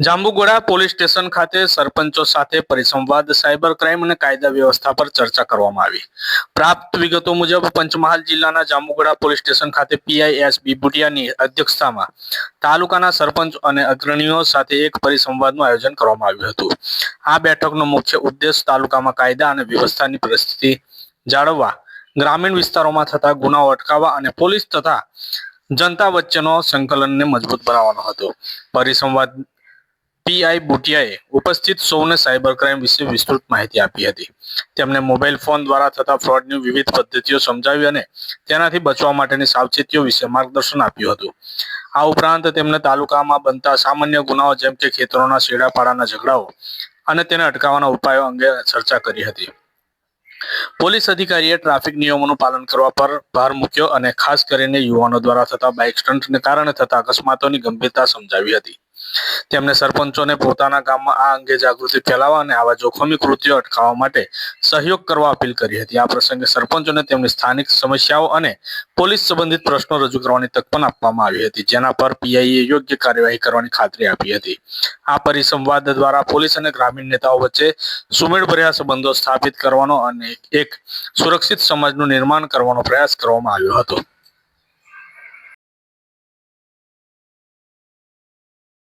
Jambughoda police station ખાતે સરપંચો સાથે પરિસંવાદ, સાયબર ક્રાઇમ અને કાયદા વ્યવસ્થા પર ચર્ચા કરવામાં આવી. પ્રાપ્ત વિગતો મુજબ પંચમહાલ જિલ્લાના જાંબુગોડા પોલીસ સ્ટેશન ખાતે પીઆઈ એસ બુટિયાની અધ્યક્ષતામાં તાલુકાના સરપંચ અને અગ્રણીઓ સાથે એક પરિસંવાદનું આયોજન કરવામાં આવ્યું હતું. આ બેઠકનો મુખ્ય ઉદ્દેશ તાલુકામાં કાયદા અને વ્યવસ્થાની પરિસ્થિતિ જાળવવા, ગ્રામીણ વિસ્તારોમાં થતા ગુનાઓ અટકાવવા અને પોલીસ તથા જનતા વચ્ચેનો સંકલનને મજબૂત બનાવવાનો હતો. પરિસંવાદ પીઆઈ બુટિયાએ ઉપસ્થિત સૌને સાયબર ક્રાઇમ વિશે વિસ્તૃત માહિતી આપી હતી. તેમણે મોબાઈલ ફોન દ્વારા થતા ફ્રોડની વિવિધ પદ્ધતિઓ સમજાવી અને તેનાથી બચવા માટેની સાવચેતીઓ વિશે માર્ગદર્શન આપ્યું હતું. આ ઉપરાંત તેમણે તાલુકામાં બનતા સામાન્ય ગુનાઓ જેમ કે ખેતરોના શેડાપાડાના ઝઘડાઓ અને તેને અટકાવવાના ઉપાયો અંગે ચર્ચા કરી હતી. પોલીસ અધિકારીએ ટ્રાફિક નિયમોનું પાલન કરવા પર ભાર મૂક્યો અને ખાસ કરીને યુવાનો દ્વારા થતા બાઇક સ્ટન્ટને કારણે થતા અકસ્માતોની ગંભીરતા સમજાવી હતી. તેમણે સરપંચોને પોતાના ગામમાં આ અંગે જાગૃતિ ફેલાવવા અને આવા જોખમી કૃત્યો અટકાવવા માટે સહયોગ કરવા અપીલ કરી હતી. આ પ્રસંગે સરપંચોને તેમની સ્થાનિક સમસ્યાઓ અને પોલીસ સંબંધિત પ્રશ્નો રજૂ કરવાની તક પણ આપવામાં આવી હતી, જેના પર પીઆઈએ યોગ્ય કાર્યવાહી કરવાની ખાતરી આપી હતી. આ પરિસંવાદ દ્વારા પોલીસ અને ગ્રામીણ નેતાઓ વચ્ચે સુમેળભર્યા સંબંધો સ્થાપિત કરવાનો અને એક સુરક્ષિત સમાજનું નિર્માણ કરવાનો પ્રયાસ કરવામાં આવ્યો હતો.